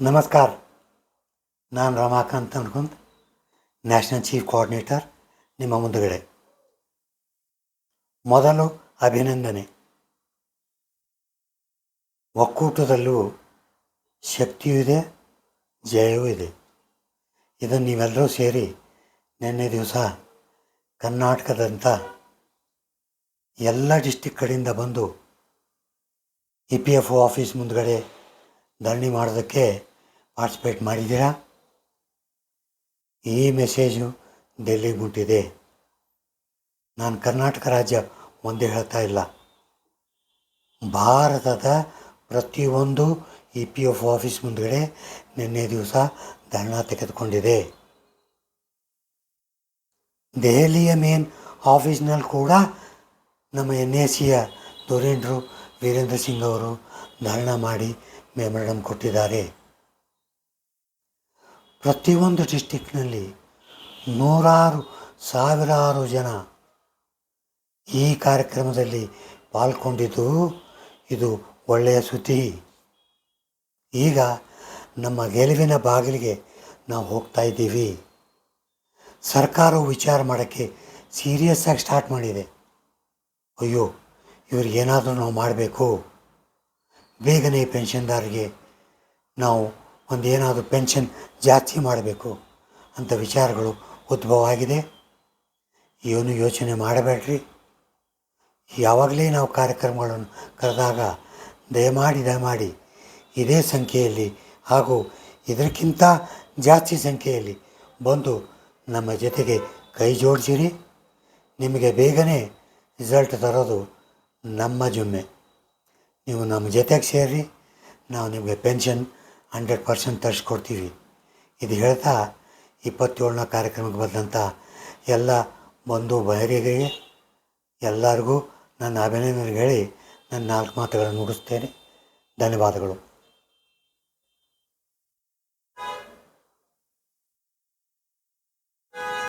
ನಮಸ್ಕಾರ. ನಾನು ರಮಾಕಾಂತ್ ಅನ್ಕೊಂತ, ನ್ಯಾಷನಲ್ ಚೀಫ್ ಕೋಆರ್ಡಿನೇಟರ್ ನಿಮ್ಮ ಮುಂದುಗಡೆ. ಮೊದಲು ಅಭಿನಂದನೆ. ಒಕ್ಕೂಟದಲ್ಲೂ ಶಕ್ತಿಯೂ ಇದೆ, ಜಯವೂ ಇದೆ. ಇದನ್ನು ನೀವೆಲ್ಲರೂ ಸೇರಿ ನಿನ್ನೆ ದಿವಸ ಕರ್ನಾಟಕದಂಥ ಎಲ್ಲ ಡಿಸ್ಟಿಕ್ ಕಡೆಯಿಂದ ಬಂದು E P F O office ಮುಂದ್ಗಡೆ ಧರಣಿ ಮಾಡೋದಕ್ಕೆ ಪಾರ್ಟಿಸಿಪೇಟ್ ಮಾಡಿದ್ದೀರಾ? ಈ ಮೆಸೇಜು ಡೆಲ್ಲಿಗೆ ಮುಟ್ಟಿದೆ ನಾನು ಕರ್ನಾಟಕ ರಾಜ್ಯ ಒಂದೇ ಹೇಳ್ತಾ ಇಲ್ಲ. ಭಾರತದ ಪ್ರತಿಯೊಂದು ಇ ಪಿ ಎಫ್ ಆಫೀಸ್ ಮುಂದುಗಡೆ ನಿನ್ನೆ ದಿವಸ ಧರಣ ತೆಗೆದುಕೊಂಡಿದೆ. ದೆಹಲಿಯ ಮೇನ್ ಆಫೀಸ್ನಲ್ಲಿ ಕೂಡ ನಮ್ಮ ಎನ್ ಎ ಸಿಯ ಧುರೇಂದ್ರು ವೀರೇಂದ್ರ ಸಿಂಗ್ ಅವರು ಧಾರಣ ಮಾಡಿ ಮೆಮೊರಂಡಮ್ ಕೊಟ್ಟಿದ್ದಾರೆ. ಪ್ರತಿಯೊಂದು ಡಿಸ್ಟಿಕ್ನಲ್ಲಿ ನೂರಾರು, ಸಾವಿರಾರು ಜನ ಈ ಕಾರ್ಯಕ್ರಮದಲ್ಲಿ ಪಾಲ್ಗೊಂಡಿದ್ದು ಇದು ಒಳ್ಳೆಯ ಸುದ್ದಿ. ಈಗ ನಮ್ಮ ಗೆಲುವಿನ ಬಾಗಿಲಿಗೆ ನಾವು ಹೋಗ್ತಾ ಇದ್ದೀವಿ. ಸರ್ಕಾರವು ವಿಚಾರ ಮಾಡೋಕ್ಕೆ ಸೀರಿಯಸ್ ಆಗಿ ಸ್ಟಾರ್ಟ್ ಮಾಡಿದೆ. ಅಯ್ಯೋ ಇವ್ರಿಗೇನಾದರೂ ನಾವು ಮಾಡಬೇಕು, ಬೇಗನೆ ಪೆನ್ಷನ್ದಾರರಿಗೆ ನಾವು ಒಂದು ಏನಾದರೂ ಪೆನ್ಷನ್ ಜಾಸ್ತಿ ಮಾಡಬೇಕು ಅಂತ ವಿಚಾರಗಳು ಉದ್ಭವ ಆಗಿದೆ ಏನು ಯೋಚನೆ ಮಾಡಬೇಡ್ರಿ. ಯಾವಾಗಲೇ ನಾವು ಕಾರ್ಯಕ್ರಮಗಳನ್ನು ಕರೆದಾಗ ದಯಮಾಡಿ ದಯಮಾಡಿ ಇದೇ ಸಂಖ್ಯೆಯಲ್ಲಿ ಹಾಗೂ ಇದಕ್ಕಿಂತ ಜಾಸ್ತಿ ಸಂಖ್ಯೆಯಲ್ಲಿ ಬಂದು ನಮ್ಮ ಜೊತೆಗೆ ಕೈ ಜೋಡಿಸಿರಿ. ನಿಮಗೆ ಬೇಗನೆ ರಿಸಲ್ಟ್ ತರೋದು ನಮ್ಮ ಜುಮ್ಮೆ ನೀವು ನಮ್ಮ ಜೊತೆಗೆ ಸೇರಿ ನಾವು ನಿಮಗೆ ಪೆನ್ಷನ್ ಹಂಡ್ರೆಡ್ ಪರ್ಸೆಂಟ್ ತರಿಸ್ಕೊಡ್ತೀವಿ. ಇದು ಹೇಳ್ತಾ ಇಪ್ಪತ್ತೇಳನೇ ಕಾರ್ಯಕ್ರಮಕ್ಕೆ ಬಂದಂಥ ಎಲ್ಲ ಬಂಧು ಬಹಿರಿಗರಿಗೆ ಎಲ್ಲರಿಗೂ ನನ್ನ ಅಭಿನಂದನೆ ಹೇಳಿ ನನ್ನ ನಾಲ್ಕು ಮಾತುಗಳನ್ನು ಮುಗಿಸ್ತೇನೆ. ಧನ್ಯವಾದಗಳು.